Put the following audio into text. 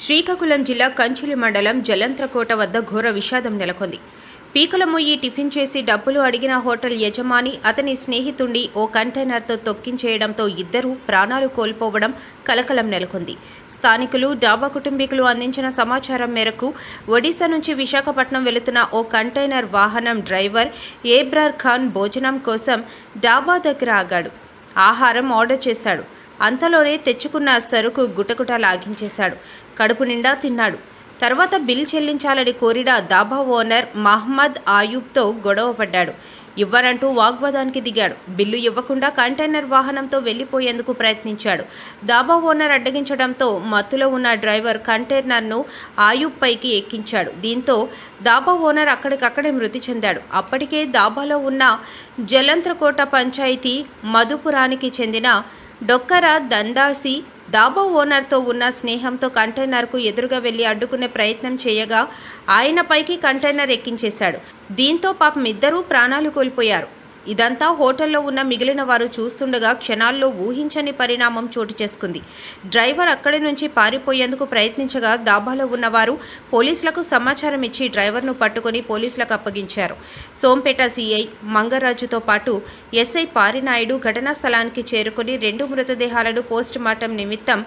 శ్రీకాకుళం జిల్లా కంచిలి మండలం జలంత్రకోట వద్ద ఘోర విషాదం నెలకొంది. పీకలమొయ్యి టిఫిన్ చేసి డబ్బులు అడిగిన హోటల్ యజమాని అతని స్నేహితుండి ఓ కంటైనర్తో తొక్కించేయడంతో ఇద్దరూ ప్రాణాలు కోల్పోవడం కలకలం నెలకొంది. స్థానికులు డాబా కుటుంబీకులు అందించిన సమాచారం మేరకు ఒడిశా నుంచి విశాఖపట్నం వెళుతున్న ఓ కంటైనర్ వాహనం డ్రైవర్ ఏబ్రార్ ఖాన్ భోజనం కోసం డాబా దగ్గర ఆగాడు. ఆహారం ఆర్డర్ చేశాడు. అంతలోనే తెచ్చుకున్న సరుకు గుటగుట లాగించేశాడు. కడుపు నిండా తిన్నాడు. తర్వాత బిల్ చెల్లించాలని కోరిన దాబా ఓనర్ మహమ్మద్ ఆయూబ్తో గొడవ పడ్డాడు. ఇవ్వనంటూ వాగ్వాదానికి దిగాడు. బిల్లు ఇవ్వకుండా కంటైనర్ వాహనంతో వెళ్ళిపోయేందుకు ప్రయత్నించాడు. దాబా ఓనర్ అడ్డగించడంతో మత్తులో ఉన్న డ్రైవర్ కంటైనర్ను ఆయూబ్ పైకి ఎక్కించాడు. దీంతో దాబా ఓనర్ అక్కడికక్కడే మృతి చెందాడు. అప్పటికే దాబాలో ఉన్న జలంత్రకోట పంచాయతీ మధుపురానికి చెందిన డొక్కర దందాసి డాబో ఓనర్తో ఉన్న స్నేహంతో కంటైనర్కు ఎదురుగా వెళ్ళి అడ్డుకునే ప్రయత్నం చేయగా ఆయన పైకి కంటైనర్ ఎక్కించేశాడు. దీంతో పాపం ఇద్దరూ ప్రాణాలు కోల్పోయారు. ఇదంతా హోటల్లో ఉన్న మిగిలిన వారు చూస్తుండగా క్షణాల్లో ఊహించని పరిణామం చోటు చేసుకుంది. డ్రైవర్ అక్కడి నుంచి పారిపోయేందుకు ప్రయత్నించగా దాబాలో ఉన్నవారు పోలీసులకు సమాచారం ఇచ్చి డ్రైవర్ను పట్టుకుని పోలీసులకు అప్పగించారు. సోంపేట సీఐ మంగరాజుతో పాటు ఎస్ఐ పారినాయుడు ఘటనా స్థలానికి చేరుకుని రెండు మృతదేహాలను పోస్టుమార్టం నిమిత్తం